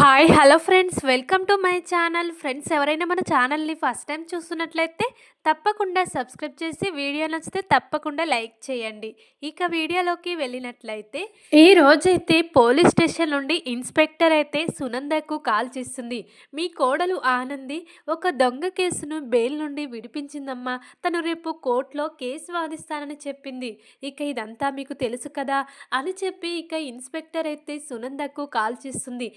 Hi hello friends. Welcome to my channel. Friends ఎవరైనా మన ఛానల్ని ఫస్ట్ టైం చూస్తున్నట్లయితే తప్పకుండా సబ్స్క్రైబ్ చేసి వీడియో నచ్చితే తప్పకుండా లైక్ చేయండి. ఇక వీడియోలోకి వెళ్ళినట్లయితే ఈ రోజైతే పోలీస్ స్టేషన్ నుండి ఇన్స్పెక్టర్ అయితే సునందకు కాల్ చేస్తుంది. మీ కోడలు ఆనంది ఒక దొంగ కేసును బెయిల్ నుండి విడిపించిందమ్మా. తను రేపు కోర్టులో కేసు వాదిస్తానని చెప్పింది. ఇక ఇదంతా మీకు తెలుసు కదా అని చెప్పి ఇక ఇన్స్పెక్టర్ అయితే సునందకు కాల్ చేస్తుంది.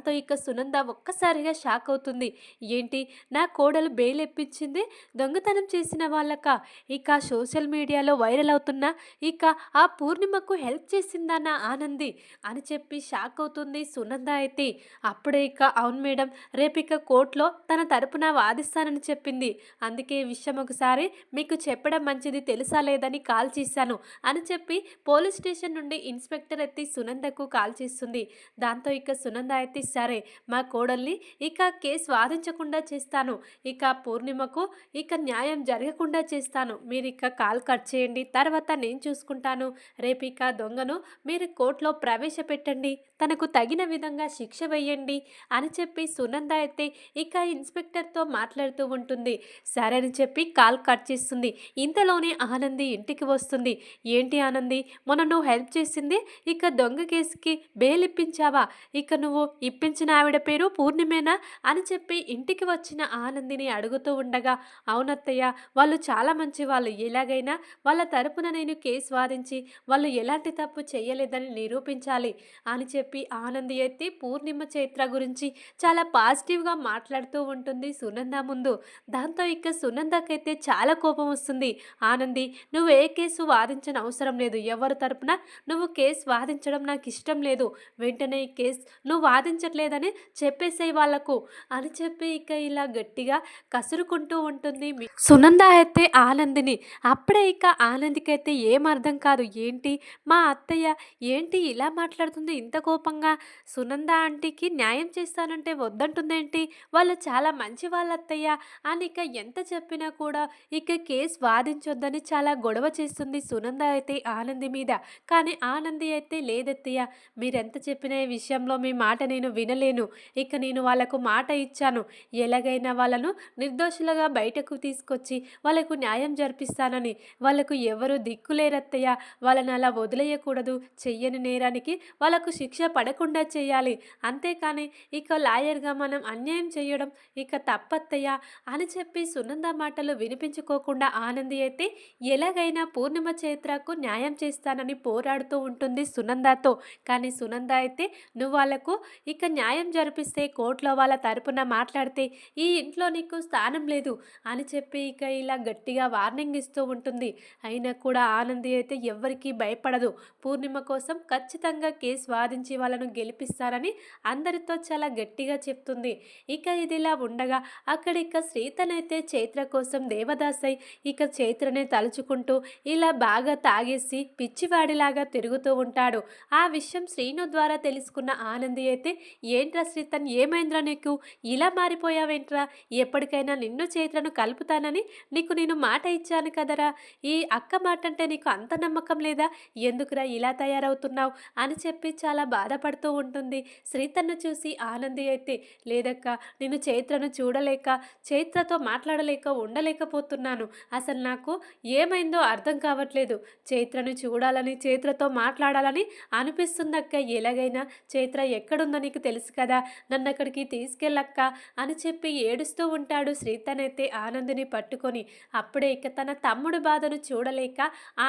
దాంతో ఇక సునంద ఒక్కసారిగా షాక్ అవుతుంది. ఏంటి? నా కోడలు బెయిల్ ఎప్పించింది? దొంగతనం చేసిన వాళ్ళక? ఇక సోషల్ మీడియాలో వైరల్ అవుతున్న ఇక ఆ పూర్ణిమకు హెల్ప్ చేసిందా నా ఆనంది అని చెప్పి షాక్ అవుతుంది సునంద అయితే. అప్పుడే ఇక అవును మేడం రేపు ఇక కోర్టులో తన తరపున వాదిస్తానని చెప్పింది. అందుకే విషయం ఒకసారి మీకు చెప్పడం మంచిది తెలుసా లేదని కాల్ చేశాను అని చెప్పి పోలీస్ స్టేషన్ నుండి ఇన్స్పెక్టర్ ఎత్తి సునందకు కాల్ చేస్తుంది. దాంతో ఇక సునంద అయితే సరే మా కోడల్ని ఇక కేసు వాదించకుండా చేస్తాను. ఇక పూర్ణిమకు ఇక న్యాయం జరగకుండా చేస్తాను. మీరు ఇక కాల్ కట్ చేయండి తర్వాత నేను చూసుకుంటాను. రేపు ఇక దొంగను మీరు కోర్టులో ప్రవేశపెట్టండి తనకు తగిన విధంగా శిక్ష వేయండి అని చెప్పి సునంద అయితే ఇక ఇన్స్పెక్టర్తో మాట్లాడుతూ ఉంటుంది. సరే అని చెప్పి కాల్ కట్ చేస్తుంది. ఇంతలోనే ఆనంది ఇంటికి వస్తుంది. ఏంటి ఆనంది? మొన్న నువ్వు హెల్ప్ చేసింది? ఇక దొంగ కేసుకి బెయిల్ ఇప్పించావా ఇక నువ్వు ఇప్పించిన ఆవిడ పేరు పూర్ణిమేనా అని చెప్పి ఇంటికి వచ్చిన ఆనందిని అడుగుతూ ఉండగా అవునత్తయ్య వాళ్ళు చాలా మంచి వాళ్ళు ఎలాగైనా వాళ్ళ తరపున నేను కేసు వాదించి వాళ్ళు ఎలాంటి తప్పు చేయలేదని నిరూపించాలి అని చెప్పి ఆనంది ఎత్తి పూర్ణిమ చైత్ర గురించి చాలా పాజిటివ్గా మాట్లాడుతూ ఉంటుంది సునంద ముందు. దాంతో ఇక సునందకైతే చాలా కోపం వస్తుంది. ఆనంది నువ్వు ఏ కేసు వాదించని అవసరం లేదు. ఎవరి తరపున? నువ్వు కేసు వాదించడం నాకు ఇష్టం లేదు. వెంటనే ఈ కేసు నువ్వు వాదించట్లేదని చెప్పేసే వాళ్ళకు అని చెప్పి ఇక ఇలా గట్టిగా కసురుకుంటూ ఉంటుంది సునంద అయితే ఆనందిని. అప్పుడే ఇక ఆనందికైతే ఏం అర్థం కాదు. ఏంటి? మా అత్తయ్య ఏంటి ఇలా మాట్లాడుతుంది? ఇంత కోపంగా సునంద ఆంటీకి న్యాయం చేస్తానంటే వద్దంటుందేంటి? వాళ్ళు చాలా మంచి వాళ్ళ అత్తయ్య అని ఇక ఎంత చెప్పినా కూడా ఇక కేసు వాదించొద్దని చాలా గొడవ చేస్తుంది సునంద అయితే ఆనంది మీద. కానీ ఆనంది అయితే లేదత్తయ్య మీరెంత చెప్పిన ఈ విషయంలో మీ మాట నేను వినలేను. ఇక నేను వాళ్ళకు మాట ఇచ్చాను. ఎలాగైనా వాళ్ళను నిర్దోషులుగా బయటకు తీసుకొచ్చి వాళ్ళకు న్యాయం జరిపిస్తానని. వాళ్ళకు ఎవరు దిక్కులేరత్తయ్య వాళ్ళని అలా వదిలేయకూడదు. చెయ్యని నేరానికి వాళ్ళకు శిక్ష పడకుండా చేయాలి. అంతేకాని ఇక లాయర్గా మనం అన్యాయం చేయడం ఇక తప్పత్తయ్య అని చెప్పి సునంద మాటలు వినిపించుకోకుండా ఆనంది అయితే ఎలాగైనా పూర్ణిమ చైత్రకు న్యాయం చేస్తానని పోరాడుతూ ఉంటుంది సునందతో. కానీ సునంద అయితే నువ్వు వాళ్ళకు ఇక ఇక న్యాయం జరిపిస్తే కోర్టులో వాళ్ళ తరపున మాట్లాడితే ఈ ఇంట్లో నీకు స్థానం లేదు అని చెప్పి ఇక ఇలా గట్టిగా వార్నింగ్ ఇస్తూ ఉంటుంది. అయినా కూడా ఆనంది అయితే ఎవ్వరికీ భయపడదు. పూర్ణిమ కోసం ఖచ్చితంగా కేసు వాదించి వాళ్ళను గెలిపిస్తారని అందరితో చాలా గట్టిగా చెప్తుంది. ఇక ఇదిలా ఉండగా అక్కడ ఇక శ్రీతనైతే చైత్ర కోసం దేవదాసై ఇక చైత్రనే తలుచుకుంటూ ఇలా బాగా తాగేసి పిచ్చివాడిలాగా తిరుగుతూ ఉంటాడు. ఆ విషయం శ్రీను ద్వారా తెలుసుకున్న ఆనంది అయితే ఏంట్రా శ్రీతన్ ఏమైందిరా నీకు? ఇలా మారిపోయావేంట్రా? ఎప్పటికైనా నిన్ను చైత్రను కలుపుతానని నీకు నేను మాట ఇచ్చాను కదరా. ఈ అక్క మాట అంటే నీకు అంత నమ్మకం లేదా? ఎందుకురా ఇలా తయారవుతున్నావు? అని చెప్పి చాలా బాధపడుతూ ఉంటుంది. శ్రీతన్ను చూసి ఆనంది అయితే లేదక్క నేను చైత్రను చూడలేక చైత్రతో మాట్లాడలేక ఉండలేకపోతున్నాను. అసలు నాకు ఏమైందో అర్థం కావట్లేదు. చైత్రను చూడాలని చైత్రతో మాట్లాడాలని అనిపిస్తుందక్క. ఎలాగైనా చైత్ర ఎక్కడుందో నీకు తెలుసు కదా నన్ను అక్కడికి తీసుకెళ్ళక్క అని చెప్పి ఏడుస్తూ ఉంటాడు శ్రీతనైతే ఆనందిని పట్టుకొని. అప్పుడే ఇక తన తమ్ముడు బాధను చూడలేక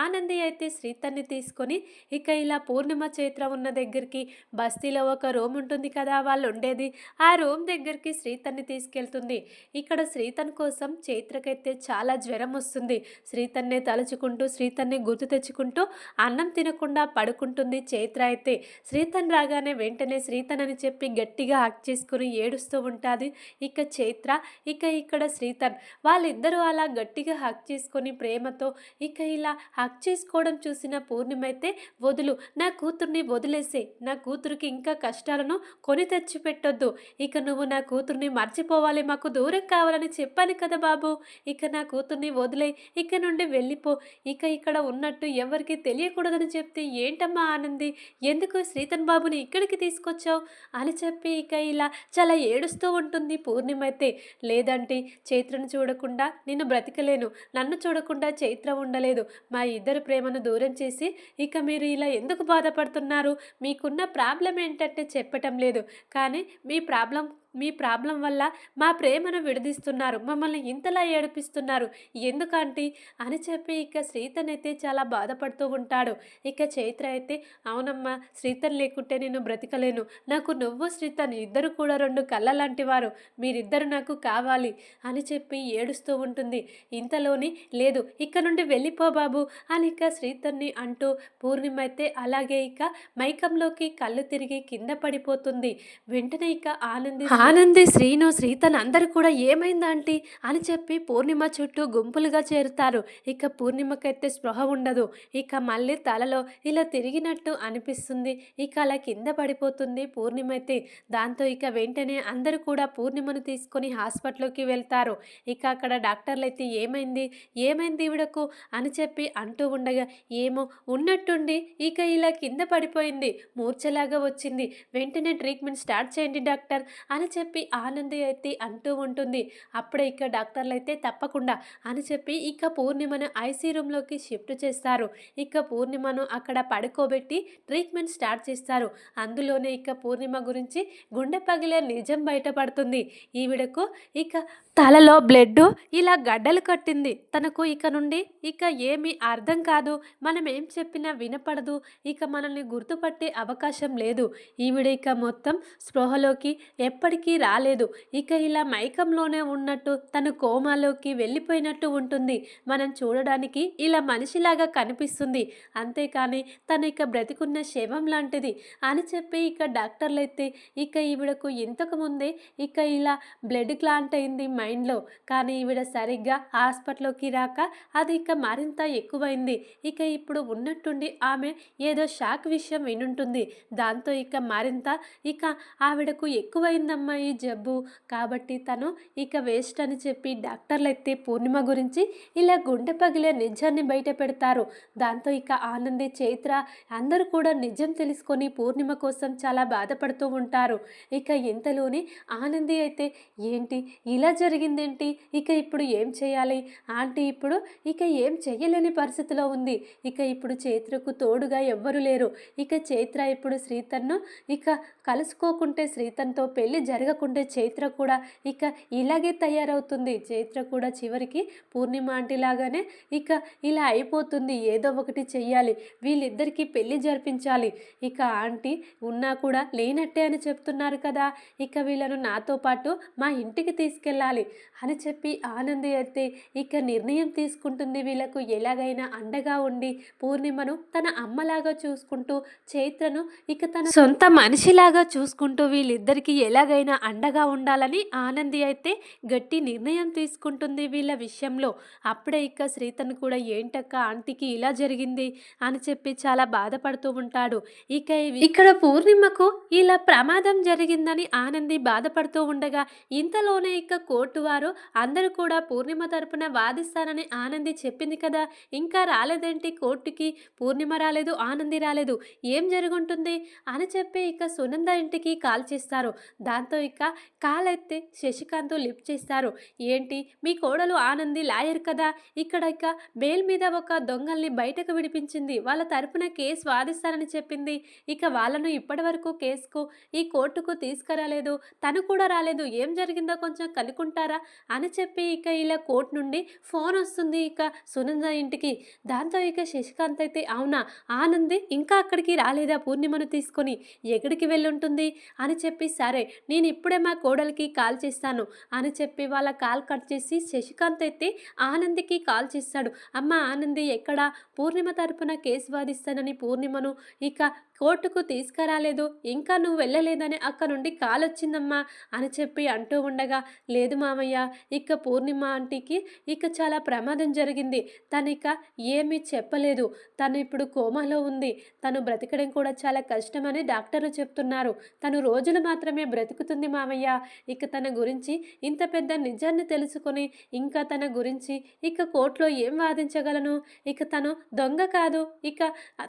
ఆనంది అయితే శ్రీతన్ని తీసుకొని ఇక ఇలా పూర్ణిమ చైత్ర ఉన్న దగ్గరికి బస్తీలో ఒక రూమ్ ఉంటుంది కదా వాళ్ళు ఉండేది. ఆ రూమ్ దగ్గరికి శ్రీతన్ని తీసుకెళ్తుంది. ఇక్కడ శ్రీతన్ కోసం చైత్రకైతే చాలా జ్వరం వస్తుంది. శ్రీతన్నే తలుచుకుంటూ శ్రీతన్ని గుర్తు తెచ్చుకుంటూ అన్నం తినకుండా పడుకుంటుంది చైత్ర అయితే. శ్రీతన్ రాగానే వెంటనే శ్రీతన్ అని చెప్పి గట్టిగా హక్ చేసుకుని ఏడుస్తూ ఉంటుంది. ఇక చైత్ర ఇక ఇక్కడ శ్రీతన్. వాళ్ళిద్దరూ అలా గట్టిగా హక్ చేసుకొని ప్రేమతో ఇక ఇలా హక్ చేసుకోవడం చూసిన పూర్ణిమైతే వదులు నా కూతుర్ని వదిలేసే. నా కూతురికి ఇంకా కష్టాలను కొని తెచ్చి పెట్టొద్దు ఇక నువ్వు నా కూతుర్ని మర్చిపోవాలి. మాకు దూరం కావాలని చెప్పాను కదా బాబు. ఇక నా కూతుర్ని వదిలే. ఇక నుండి వెళ్ళిపో. ఇక ఇక్కడ ఉన్నట్టు ఎవరికి తెలియకూడదని చెప్తే ఏంటమ్మా ఆనంది? ఎందుకు శ్రీతన్ బాబుని ఇక్కడికి తీసుకొచ్చావు? అని చెప్పి ఇక ఇలా చాలా ఏడుస్తూ ఉంటుంది పూర్ణిమ అయితే. లేదంటే చైత్రను చూడకుండా నేను బ్రతకలేను నన్ను చూడకుండా చైత్ర ఉండలేదు. మా ఇద్దరు ప్రేమను దూరం చేసి ఇక మీరు ఇలా ఎందుకు బాధపడుతున్నారు? మీకున్న ప్రాబ్లం ఏంటంటే చెప్పటం లేదు. కానీ మీ ప్రాబ్లం మీ ప్రాబ్లం వల్ల మా ప్రేమను విడదీస్తున్నారు. మమ్మల్ని ఇంతలా ఏడిపిస్తున్నారు. ఎందుకంటే? అని చెప్పి ఇక శ్రీతన్ అయితే చాలా బాధపడుతూ ఉంటాడు. ఇక చైత్ర అయితే అవునమ్మా శ్రీతన్ లేకుంటే నేను బ్రతకలేను. నాకు నువ్వు శ్రీతన్ ఇద్దరు కూడా రెండు కళ్ళ లాంటి వారు. మీరిద్దరు నాకు కావాలి అని చెప్పి ఏడుస్తూ ఉంటుంది. ఇంతలోని? లేదు. ఇక్కడ నుండి వెళ్ళిపో బాబు అని ఇక శ్రీతన్ని అంటూ పూర్ణిమ అయితే అలాగే ఇక మైకంలోకి కళ్ళు తిరిగి కింద పడిపోతుంది. వెంటనే ఇక ఆనంది ఆనంది శ్రీను శ్రీతన్ అందరూ కూడా ఏమైందా ఆంటీ? అని చెప్పి పూర్ణిమ చుట్టూ గుంపులుగా చేరుతారు. ఇక పూర్ణిమకైతే స్పృహ ఉండదు. ఇక మళ్ళీ తలలో ఇలా తిరిగినట్టు అనిపిస్తుంది. ఇక అలా కింద పడిపోతుంది పూర్ణిమ అయితే. దాంతో ఇక వెంటనే అందరూ కూడా పూర్ణిమను తీసుకొని హాస్పిటల్కి వెళ్తారు. ఇక అక్కడ డాక్టర్లు అయితే ఏమైంది? ఏమైంది ఈవిడకు? అని చెప్పి అంటూ ఉండగా ఏమో ఉన్నట్టుండి ఇక ఇలా కింద పడిపోయింది. మూర్ఛలాగా వచ్చింది. వెంటనే ట్రీట్మెంట్ స్టార్ట్ చేయండి డాక్టర్. అని చెప్పి ఆనంది అయితే అంటూ ఉంటుంది. అప్పుడే ఇక డాక్టర్లు అయితే తప్పకుండా అని చెప్పి ఇక పూర్ణిమను ఐసీ రూమ్లోకి షిఫ్ట్ చేస్తారు. ఇక పూర్ణిమను అక్కడ పడుకోబెట్టి ట్రీట్మెంట్ స్టార్ట్ చేస్తారు. అందులోనే ఇక పూర్ణిమ గురించి గుండె పగిలే నిజం బయటపడుతుంది. ఈవిడకు ఇక తలలో బ్లడ్ ఇలా గడ్డలు కట్టింది. తనకు ఇక నుండి ఇక ఏమీ అర్థం కాదు. మనం ఏం చెప్పినా వినపడదు. ఇక మనల్ని గుర్తుపట్టే అవకాశం లేదు. ఈవిడ ఇక మొత్తం స్పృహలోకి ఎప్పటికీ రాలేదు. ఇక ఇలా మైకంలోనే ఉన్నట్టు తను కోమాలోకి వెళ్ళిపోయినట్టు ఉంటుంది. మనం చూడడానికి ఇలా మనిషిలాగా కనిపిస్తుంది. అంతేకాని తను ఇక బ్రతికున్న శవం లాంటిది అని చెప్పి ఇక డాక్టర్లు అయితే ఇక ఈవిడకు ఇంతకు ముందే ఇక ఇలా బ్లడ్ క్లాంట్ అయింది. మైండ్లో. కానీ ఈవిడ సరిగ్గా హాస్పిటల్లోకి రాక అది ఇక మరింత ఎక్కువైంది. ఇక ఇప్పుడు ఉన్నట్టుండి ఆమె ఏదో షాక్ విషయం వినుంటుంది. దాంతో ఇక మరింత ఇక ఆవిడకు ఎక్కువైందమ్మా ఈ జబ్బు. కాబట్టి తను ఇక వేస్ట్ అని చెప్పి డాక్టర్లు అయితే పూర్ణిమ గురించి ఇలా గుండె పగిలే నిజాన్ని బయట పెడతారు. దాంతో ఇక ఆనంది చైత్ర అందరూ కూడా నిజం తెలుసుకొని పూర్ణిమ కోసం చాలా బాధపడుతూ ఉంటారు. ఇక ఇంతలోని ఆనంది అయితే ఏంటి? ఇలా జరిగిందేంటి? ఇక ఇప్పుడు ఏం చేయాలి? ఆంటీ ఇప్పుడు ఇక ఏం చెయ్యలేని పరిస్థితిలో ఉంది. ఇక ఇప్పుడు చైత్రకు తోడుగా ఎవ్వరు లేరు. ఇక చైత్ర ఇప్పుడు శ్రీతన్ను ఇక కలుసుకోకుంటే శ్రీతన్తో పెళ్ళి జరగకుంటే చైత్ర కూడా ఇక ఇలాగే తయారవుతుంది. చైత్ర కూడా చివరికి పూర్ణిమ ఆంటీ లాగానే ఇక ఇలా అయిపోతుంది. ఏదో ఒకటి చెయ్యాలి. వీళ్ళిద్దరికీ పెళ్ళి జరిపించాలి. ఇక ఆంటీ ఉన్నా కూడా లేనట్టే అని చెప్తున్నారు కదా. ఇక వీళ్ళను నాతో పాటు మా ఇంటికి తీసుకెళ్ళాలి. అని చెప్పి ఆనంది అయితే ఇక నిర్ణయం తీసుకుంటుంది. వీళ్ళకు ఎలాగైనా అండగా ఉండి పూర్ణిమను తన అమ్మలాగా చూసుకుంటూ చైత్రను ఇక తన సొంత మనిషిలాగా చూసుకుంటూ వీళ్ళిద్దరికీ ఎలాగైనా అండగా ఉండాలని ఆనంది అయితే గట్టి నిర్ణయం తీసుకుంటుంది వీళ్ళ విషయంలో. అప్పుడే ఇక శ్రీతను కూడా ఏంటక్క ఆంటీకి ఇలా జరిగింది? అని చెప్పి చాలా బాధపడుతూ ఉంటాడు. ఇక ఇక్కడ పూర్ణిమకు ఇలా ప్రమాదం జరిగిందని ఆనంది బాధపడుతూ ఉండగా ఇంతలోనే ఇక కోర్టు వారు అందరూ కూడా పూర్ణిమ తరపున వాదిస్తారని ఆనంది చెప్పింది కదా. ఇంకా రాలేదేంటి? కోర్టుకి పూర్ణిమ రాలేదు ఆనంది రాలేదు. ఏం జరుగుంటుంది? అని చెప్పి ఇక సునంద ఇంటికి కాల్ చేస్తారు. దాంతో ఇక కాల్ ఎత్తి శశికాంత్ లిఫ్ట్ చేస్తారు. ఏంటి? మీ కోడలు ఆనంది లాయర్ కదా. ఇక్కడ ఇక బెయిల్ మీద ఒక దొంగల్ని బయటకు విడిపించింది. వాళ్ళ తరపున కేసు వాదిస్తారని చెప్పింది. ఇక వాళ్ళను ఇప్పటి వరకు కేసుకు ఈ కోర్టుకు తీసుకురాలేదు. తను కూడా రాలేదు. ఏం జరిగిందో కొంచెం కనుక్కుంటా కనుక్కుంటారా అని చెప్పి ఇక ఇలా కోర్టు నుండి ఫోన్ వస్తుంది ఇక సునంద ఇంటికి. దాంతో ఇక శశికాంత్ అయితే అవునా? ఆనంది ఇంకా అక్కడికి రాలేదా పూర్ణిమను తీసుకొని? ఎక్కడికి వెళ్ళుంటుంది? అని చెప్పి సరే నేను ఇప్పుడే మా కోడలికి కాల్ చేస్తాను. అని చెప్పి వాళ్ళ కాల్ కట్ చేసి శశికాంత్ అయితే ఆనందికి కాల్ చేస్తాడు. అమ్మ ఆనంది ఎక్కడ? పూర్ణిమ తరపున కేసు వాదిస్తానని పూర్ణిమను ఇక కోర్టుకు తీసుకురాలేదు. ఇంకా నువ్వు వెళ్ళలేదని అక్క నుండి కాలొచ్చిందమ్మా అని చెప్పి అంటూ ఉండగా లేదు మామయ్య ఇక పూర్ణిమ ఆంటీకి ఇక చాలా ప్రమాదం జరిగింది. తను ఇక ఏమీ చెప్పలేదు. తను ఇప్పుడు కోమాలో ఉంది. తను బ్రతకడం కూడా చాలా కష్టమని డాక్టర్లు చెప్తున్నారు. తను రోజులు మాత్రమే బ్రతుకుతుంది మామయ్య. ఇక తన గురించి ఇంత పెద్ద నిజాన్ని తెలుసుకొని ఇంకా తన గురించి ఇక కోర్టులో ఏం వాదించగలను? ఇక తను దొంగ కాదు. ఇక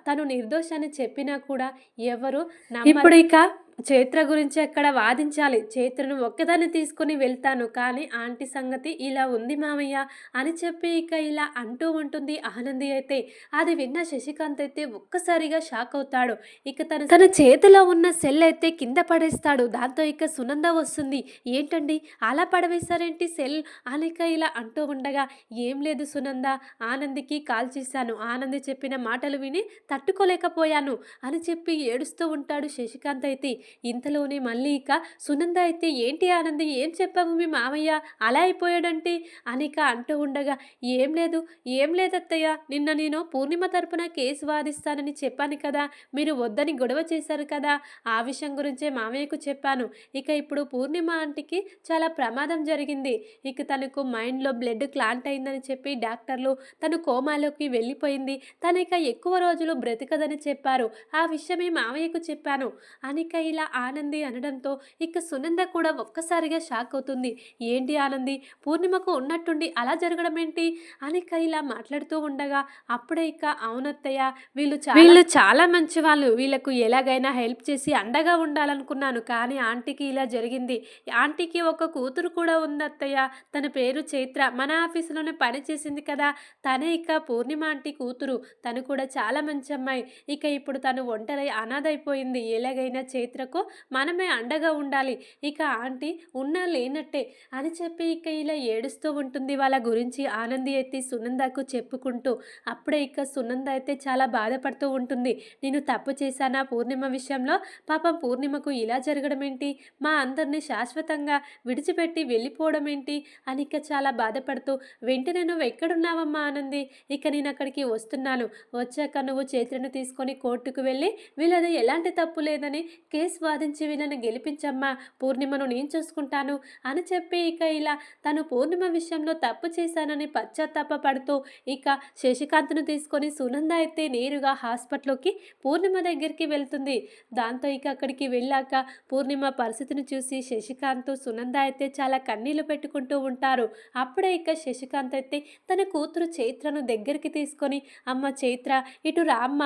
తను నిర్దోషాన్ని చెప్పినా కూడా ఎవరు ఇప్పుడు ఇక చైత్ర గురించి అక్కడ వాదించాలి? చైత్రను ఒక్కదాన్ని తీసుకొని వెళ్తాను కానీ ఆంటీ సంగతి ఇలా ఉంది మామయ్య అని చెప్పి ఇక ఇలా అంటూ ఉంటుంది ఆనంది అయితే. అది విన్న శశికాంత్ అయితే ఒక్కసారిగా షాక్ అవుతాడు. ఇక తన తన చేతిలో ఉన్న సెల్ అయితే కింద పడేస్తాడు. దాంతో ఇక సునంద వస్తుంది. ఏంటండి? అలా పడవేశారేంటి సెల్? అనిక ఇలా అంటూ ఉండగా ఏం లేదు సునంద ఆనందికి కాల్ చేశాను. ఆనంది చెప్పిన మాటలు విని తట్టుకోలేకపోయాను అని చెప్పి ఏడుస్తూ ఉంటాడు శశికాంత్ అయితే. ఇంతలోనే మళ్ళీ ఇక సునంద అయితే ఏంటి ఆనంది? ఏం చెప్పావు మీ మామయ్య అలా అయిపోయాడంటే? అనిక అంటూ ఉండగా ఏం లేదు ఏం లేదత్తయ్య. నిన్న నేను పూర్ణిమ తరపున కేసు వాదిస్తానని చెప్పాను కదా. మీరు వద్దని గొడవ చేశారు కదా. ఆ విషయం గురించే మామయ్యకు చెప్పాను. ఇక ఇప్పుడు పూర్ణిమ ఆంటీకి చాలా ప్రమాదం జరిగింది. ఇక తనకు మైండ్లో బ్లడ్ క్లాంట్ అయిందని చెప్పి డాక్టర్లు తను కోమాలోకి వెళ్ళిపోయింది. తను ఇక ఎక్కువ రోజులు బ్రతకదని చెప్పారు. ఆ విషయమే మామయ్యకు చెప్పాను. అనిక ఇలా ఆనంది అనడంతో ఇక సునంద కూడా ఒక్కసారిగా షాక్ అవుతుంది. ఏంటి ఆనంది? పూర్ణిమకు ఉన్నట్టుండి అలా జరగడం ఏంటి అనిక ఇలా మాట్లాడుతూ ఉండగా అప్పుడే ఇక అవునత్తయ్య వీళ్ళు వీళ్ళు చాలా మంచి వాళ్ళు వీళ్ళకు ఎలాగైనా హెల్ప్ చేసి అండగా ఉండాలనుకున్నాను. కానీ ఆంటీకి ఇలా జరిగింది. ఆంటీకి ఒక కూతురు కూడా ఉంది అత్తయ్య తన పేరు చైత్ర. మన ఆఫీసులోనే పని చేసింది కదా. తనే ఇక పూర్ణిమ ఆంటీ కూతురు. తను కూడా చాలా మంచి అమ్మాయి. ఇక ఇప్పుడు తను ఒంటరి అనాథైపోయింది ఎలాగైనా చైత్రకు మనమే అండగా ఉండాలి. ఇక ఆంటీ ఉన్నా లేనట్టే అని చెప్పి ఇక ఇలా ఏడుస్తూ ఉంటుంది. వాళ్ళ గురించి ఆనంది అయితే సునందకు చెప్పుకుంటూ అప్పుడే ఇక సునంద అయితే చాలా బాధపడుతూ ఉంటుంది. నేను తప్పు చేశానా పూర్ణిమ విషయంలో? పాపం పూర్ణిమకు ఇలా జరగడం ఏంటి? మా అందరినీ శాశ్వతంగా విడిచిపెట్టి వెళ్ళిపోవడం ఏంటి? అని ఇక చాలా బాధపడుతూ వెంటనే నువ్వు ఎక్కడున్నావమ్మా ఆనంది? ఇక నేను అక్కడికి వస్తున్నాను. వచ్చాక నువ్వు చేతులను తీసుకొని కోర్టుకు వెళ్ళి వీళ్ళది ఎలాంటి తప్పు లేదని కేసు వాదించి వీళ్ళని గెలిపించమ్మా పూర్ణిమను నేను చూసుకుంటాను అని చెప్పి ఇక ఇలా తను పూర్ణిమ విషయంలో తప్పు చేశానని పశ్చాత్తాప పడుతూ ఇక శశికాంత్ను తీసుకొని సునంద అయితే నేరుగా హాస్పిటల్లోకి పూర్ణిమ దగ్గరికి వెళ్తుంది. దాంతో ఇక అక్కడికి వెళ్ళాక పూర్ణిమ పరిస్థితిని చూసి శశికాంత్ సునంద అయితే చాలా కన్నీళ్ళు పెట్టుకుంటూ ఉంటారు. అప్పుడే ఇక శశికాంత్ అయితే తన కూతురు చైత్రను దగ్గరికి తీసుకొని అమ్మ చైత్ర ఇటు రామ్మ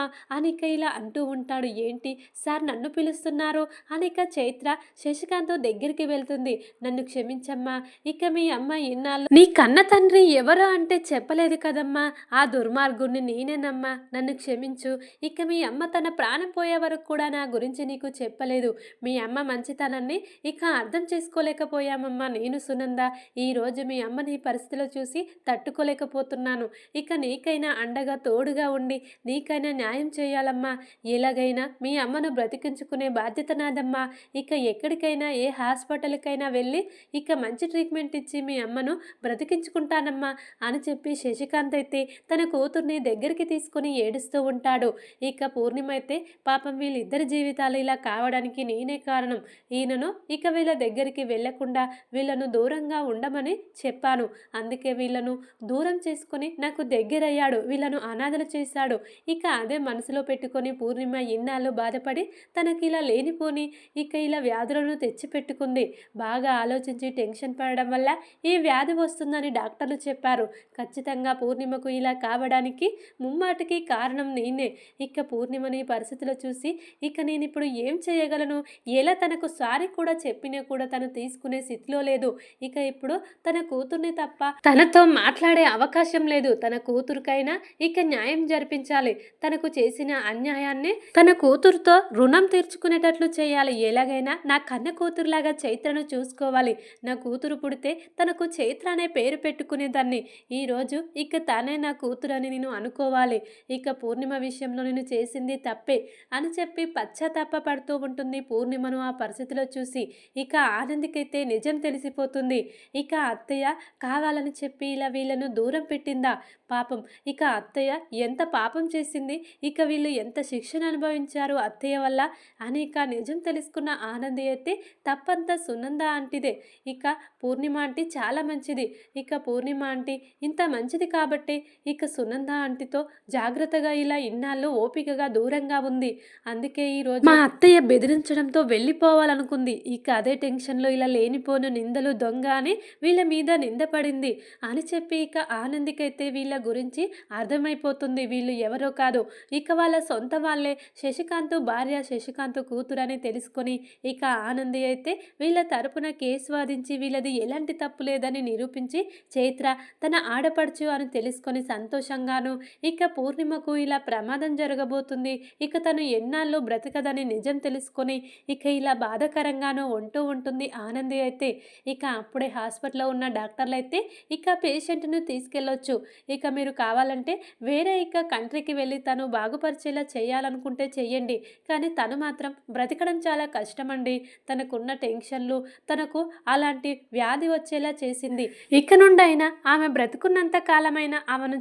ఇక ఇలా అంటూ ఉంటాడు. ఏంటి సార్ నన్ను పిలుస్తున్నారు? అనిక చైత్ర శశికాంత్ దగ్గరికి వెళ్తుంది. నన్ను క్షమించమ్మా. ఇక మీ అమ్మ ఇన్నాళ్ళు నీ కన్న తండ్రి ఎవరో అంటే చెప్పలేదు కదమ్మా. ఆ దుర్మార్గుణ్ణి నేనేనమ్మా. నన్ను క్షమించు. ఇక మీ అమ్మ తన ప్రాణం పోయే వరకు కూడా నా గురించి నీకు చెప్పలేదు. మీ అమ్మ మంచితనాన్ని ఇక అర్థం చేసుకోలేకపోయామమ్మా. నేను సునంద. ఈరోజు మీ అమ్మ నీ పరిస్థితిలో చూసి తట్టుకోలేకపోతున్నాను. ఇక నీకైనా అండగా తోడుగా ఉండి నీకైనా న్యాయం చేయాలమ్మా. ఎలాగైనా మీ అమ్మను బ్రతికించుకునే బాధ్యత నాదమ్మా ఇక ఎక్కడికైనా ఏ హాస్పిటల్కైనా వెళ్ళి ఇక మంచి ట్రీట్మెంట్ ఇచ్చి మీ అమ్మను బ్రతికించుకుంటానమ్మా అని చెప్పి శశికాంత్ అయితే తన కూతుర్ని దగ్గరికి తీసుకొని ఏడుస్తూ ఉంటాడు. ఇక పూర్ణిమ అయితే పాపం వీళ్ళిద్దరి జీవితాలు ఇలా కావడానికి నేనే కారణం. ఈయనను ఇక వీళ్ళ దగ్గరికి వెళ్ళకుండా వీళ్ళను దూరంగా ఉండమని చెప్పాను. అందుకే వీళ్ళను దూరం చేసుకొని నాకు దగ్గరయ్యాడు. వీళ్ళను అనాథలు చేశాడు. ఇక అదే మనసులో పెట్టుకొని పూర్ణిమ ఇన్నాళ్ళు బాధపడి తనకి ఇలా లేనిపోని ఇక ఇలా వ్యాధులను తెచ్చిపెట్టుకుంది బాగా ఆలోచించి టెన్షన్ పడడం వల్ల ఈ వ్యాధి వస్తుందని డాక్టర్లు చెప్పారు. ఖచ్చితంగా పూర్ణిమకు ఇలా కావడానికి ముమ్మాటికి కారణం నేనే. ఇక పూర్ణిమని పరిస్థితిలో చూసి ఇక నేను ఇప్పుడు ఏం చేయగలను? ఎలా తనకు సారీ కూడా చెప్పినా కూడా తను తీసుకునే స్థితిలో లేదు. ఇక ఇప్పుడు తన కూతుర్ని తప్ప తనతో మాట్లాడే అవకాశం లేదు. తన కూతురుకైనా ఇక న్యాయం జరిపించాలి. తనకు చేసిన అన్యాయాన్ని తన కూతురుతో రుణం తీర్చుకునేటట్లు చేయాలి. ఎలాగైనా నా కన్న కూతురులాగా చైత్రను చూసుకోవాలి. నా కూతురు పుడితే తనకు చైత్ర అనే పేరు పెట్టుకునేదాన్ని. ఈరోజు ఇక తానే నా కూతురు అని నేను అనుకోవాలి. ఇక పూర్ణిమ విషయంలో నేను చేసింది తప్పే అని చెప్పి పశ్చాత్తాప పడుతూ ఉంటుంది పూర్ణిమను ఆ పరిస్థితిలో చూసి. ఇక ఆనందికైతే నిజం తెలిసిపోతుంది. ఇక అత్తయ్య కావాలని చెప్పి ఇలా వీళ్ళను దూరం పెట్టిందా? పాపం ఇక అత్తయ్య ఎంత పాపం చేసింది? ఇక వీళ్ళు ఎంత శిక్షణ అనుభవించారు అత్తయ్య వల్ల? అని ఇక నిజం తెలుసుకున్న ఆనంది అయితే తప్పంతా సునంద ఆంటీదే. ఇక పూర్ణిమ ఆంటీ చాలా మంచిది. ఇక పూర్ణిమ ఆంటీ ఇంత మంచిది కాబట్టి ఇక సునంద ఆంటీతో జాగ్రత్తగా ఇలా ఇన్నాళ్ళు ఓపికగా దూరంగా ఉంది. అందుకే ఈరోజు మా అత్తయ్య బెదిరించడంతో వెళ్ళిపోవాలనుకుంది. ఇక అదే టెన్షన్లో ఇలా లేనిపోను నిందలు దొంగ అని వీళ్ళ మీద నింద పడింది అని చెప్పి ఇక ఆనందికైతే వీళ్ళ గురించి అర్థమైపోతుంది. వీళ్ళు ఎవరో కాదు. ఇక వాళ్ళ సొంత వాళ్ళే. శశికాంత్ భార్య శశికాంత్ కూతురు కూతురని తెలుసుకొని ఇక ఆనంది అయితే వీళ్ళ తరపున కేసు వాదించి వీళ్ళది ఎలాంటి తప్పు లేదని నిరూపించి చైత్ర తన ఆడపడుచు అని తెలుసుకొని సంతోషంగాను ఇక పూర్ణిమకు ఇలా ప్రమాదం జరగబోతుంది ఇక తను ఎన్నాళ్ళు బ్రతకదని నిజం తెలుసుకొని ఇక ఇలా బాధాకరంగాను ఉంటూ ఉంటుంది ఆనంది అయితే. ఇక అప్పుడే హాస్పిటల్లో ఉన్న డాక్టర్లు అయితే ఇక పేషెంట్ను తీసుకెళ్ళొచ్చు. ఇక మీరు కావాలంటే వేరే ఇక కంట్రీకి వెళ్ళి తను బాగుపరిచేలా చేయాలనుకుంటే చెయ్యండి కానీ తను మాత్రం బ్రతకడం చాలా కష్టమండి. తనకున్న టెన్షన్లు తనకు అలాంటి వ్యాధి వచ్చేలా చేసింది. ఇక నుండైనా ఆమె బ్రతుకున్నంత కాలమైనా ఆమెను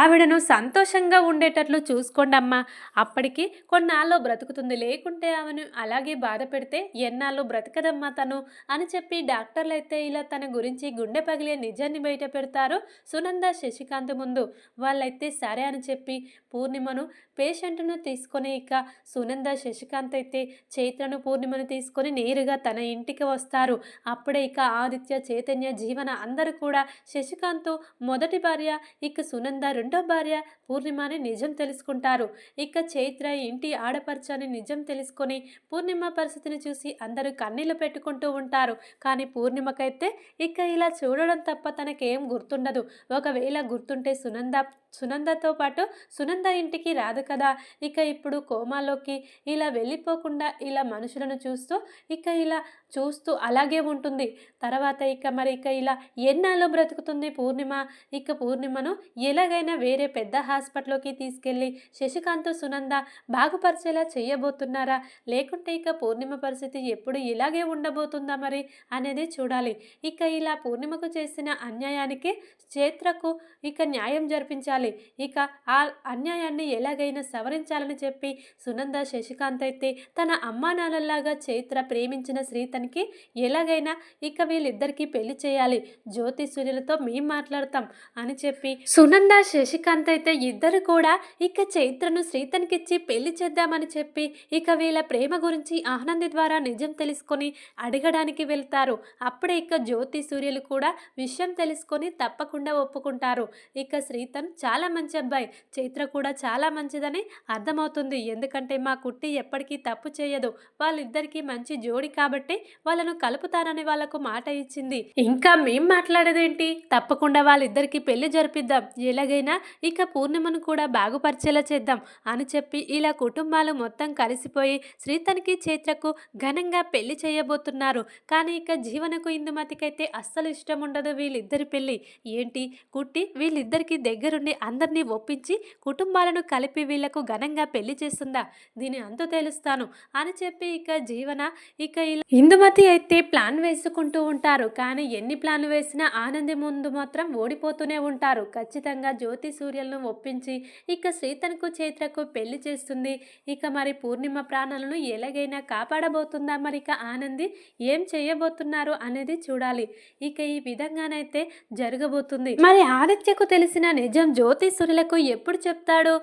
ఆవిడను సంతోషంగా ఉండేటట్లు చూసుకోండి అమ్మా అప్పటికి కొన్నాళ్ళు బ్రతుకుతుంది. లేకుంటే ఆమెను అలాగే బాధ పెడితే ఎన్నాళ్ళు బ్రతకదమ్మా తను అని చెప్పి డాక్టర్లు అయితే ఇలా తన గురించి గుండె పగిలే నిజాన్ని బయట పెడతారు సునంద శశికాంత్ ముందు. వాళ్ళైతే సరే అని చెప్పి పూర్ణిమను పేషెంట్ను తీసుకొని ఇక సునంద శశికాంత్ అయితే చైత్రను పూర్ణిమను తీసుకొని నేరుగా తన ఇంటికి వస్తారు. అప్పుడే ఇక ఆదిత్య చైతన్య జీవన అందరూ కూడా శశికాంత్ మొదటి భార్య ఇక సునంద రెండో భార్య పూర్ణిమని నిజం తెలుసుకుంటారు. ఇక చైత్ర ఇంటి ఆడపరచని నిజం తెలుసుకొని పూర్ణిమ పరిస్థితిని చూసి అందరూ కన్నీళ్ళు పెట్టుకుంటూ ఉంటారు. కానీ పూర్ణిమకైతే ఇక ఇలా చూడడం తప్ప తనకేం గుర్తుండదు. ఒకవేళ గుర్తుంటే సునంద సునందతో పాటు సునంద ఇంటికి రాదు కదా. ఇక ఇప్పుడు కోమాలోకి ఇలా వెళ్ళిపోకుండా ఇలా మనుషులను చూస్తూ ఇక ఇలా చూస్తూ అలాగే ఉంటుంది. తర్వాత ఇక మరి ఇక ఇలా ఎన్నాళ్ళు బ్రతుకుతుంది పూర్ణిమ? ఇక పూర్ణిమను ఎలాగైనా వేరే పెద్ద హాస్పిటల్లోకి తీసుకెళ్ళి శశికాంత్ సునంద బాగుపరిచేలా చేయబోతున్నారా? లేకుంటే ఇక పూర్ణిమ పరిస్థితి ఎప్పుడు ఇలాగే ఉండబోతుందా మరి అనేది చూడాలి. ఇక ఇలా పూర్ణిమకు చేసిన అన్యాయానికి చేత్రకు ఇక న్యాయం జరిపించాలి. ఇక ఆ అన్యాయాన్ని ఎలాగైనా సవరించాలని చెప్పి సునంద శశికాంత్ అయితే తన అమ్మా నాన్నలాగా చైత్ర ప్రేమించిన శ్రీతనికి ఎలాగైనా ఇక వీళ్ళిద్దరికీ పెళ్ళి చేయాలి. జ్యోతి సూర్యులతో మేం మాట్లాడతాం అని చెప్పి సునంద శశికాంత్ అయితే ఇద్దరు కూడా ఇక చైత్రను శ్రీతన్కిచ్చి పెళ్ళి చేద్దామని చెప్పి ఇక వీళ్ళ ప్రేమ గురించి ఆనంది ద్వారా నిజం తెలుసుకొని అడగడానికి వెళ్తారు. అప్పుడే ఇక జ్యోతి సూర్యులు కూడా విషయం తెలుసుకొని తప్పకుండా ఒప్పుకుంటారు. ఇక శ్రీతన్ చాలా మంచి అబ్బాయి. చైత్ర కూడా చాలా మంచిదని అర్థమవుతుంది. ఎందుకంటే మా కుట్టి ఎప్పటికీ తప్పు చేయదు. వాళ్ళిద్దరికీ మంచి జోడి కాబట్టి వాళ్ళను కలుపుతానని వాళ్ళకు మాట ఇచ్చింది. ఇంకా మేం మాట్లాడేదేంటి? తప్పకుండా వాళ్ళిద్దరికీ పెళ్ళి జరిపిద్దాం. ఎలాగైనా ఇక పూర్ణిమను కూడా బాగుపరిచేలా చేద్దాం అని చెప్పి ఇలా కుటుంబాలు మొత్తం కలిసిపోయి శ్రీతనికి చైత్రకు ఘనంగా పెళ్ళి చేయబోతున్నారు. కానీ ఇక జీవనకు ఇందుమతికైతే అస్సలు ఇష్టం ఉండదు వీళ్ళిద్దరి పెళ్ళి. ఏంటి? కుట్టి వీళ్ళిద్దరికి దగ్గరుండి అందరినీ ఒప్పించి కుటుంబాలను కలిపి వీళ్ళకు ఘనంగా పెళ్ళి చేస్తుందా? దీని అంతు తెలుస్తాను అని చెప్పి ఇక జీవన ఇక ఇందుమతి అయితే ప్లాన్ వేసుకుంటూ ఉంటారు. కానీ ఎన్ని ప్లాన్లు వేసినా ఆనంది ముందు మాత్రం ఓడిపోతూనే ఉంటారు. ఖచ్చితంగా జ్యోతి సూర్యులను ఒప్పించి ఇక శ్రీతన్కు చైత్రకు పెళ్ళి చేస్తుంది. ఇక మరి పూర్ణిమ ప్రాణాలను ఎలాగైనా కాపాడబోతుందా మరి ఇక ఆనంది? ఏం చేయబోతున్నారు అనేది చూడాలి. ఇక ఈ విధంగానైతే జరగబోతుంది. మరి ఆదిత్యకు తెలిసిన నిజం జ్యోతి సూర్యులకు ఎప్పుడు చెప్తాడు?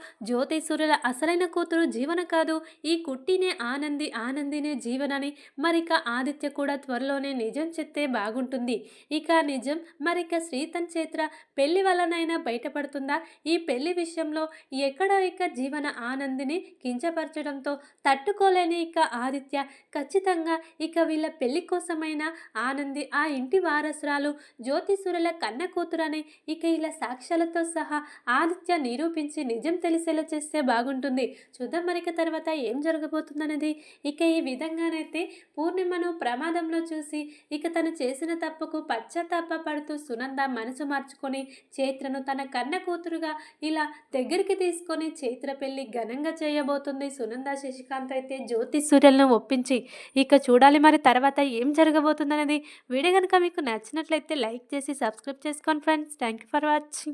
సూర్యుల అసలైన కూతురు జీవన కాదు. ఈ కుట్టినే ఆనంది ఆనందినే జీవనని మరిక ఆదిత్య కూడా త్వరలోనే నిజం చెప్తే బాగుంటుంది. ఇక నిజం మరిక శ్రీతన్ చేత్ర పెళ్ళి వలనైనా బయటపడుతుందా? ఈ పెళ్ళి విషయంలో ఎక్కడ ఇక జీవన ఆనందిని కించపరచడంతో తట్టుకోలేని ఇక ఆదిత్య ఖచ్చితంగా ఇక వీళ్ళ పెళ్ళి కోసమైన ఆనంది ఆ ఇంటి వారసురాలు జ్యోతిసురుల కన్న కూతురని ఇక ఇలా సాక్ష్యాలతో సహా ఆదిత్య నిరూపించి నిజం తెలిసేలా చేస్తే బాగుంటుంది. చూద్దాం మరిక తర్వాత ఏం జరగబోతుందనేది. ఇక ఈ విధంగానైతే పూర్ణిమను ప్రమాదంలో చూసి ఇక తను చేసిన తప్పుకు పశ్చాత్తాప పడుతూ సునంద మనసు మార్చుకొని చైత్రను తన కన్న కూతురుగా ఇలా దగ్గరికి తీసుకొని చైత్ర పెళ్ళి ఘనంగా చేయబోతుంది. సునంద శశికాంత్ అయితే జ్యోతి సూర్యులను ఒప్పించి ఇక చూడాలి మరి తర్వాత ఏం జరగబోతుందనేది వీడియో కనుక మీకు నచ్చినట్లయితే లైక్ చేసి సబ్స్క్రైబ్ చేసుకోండి friends. Thank you for watching.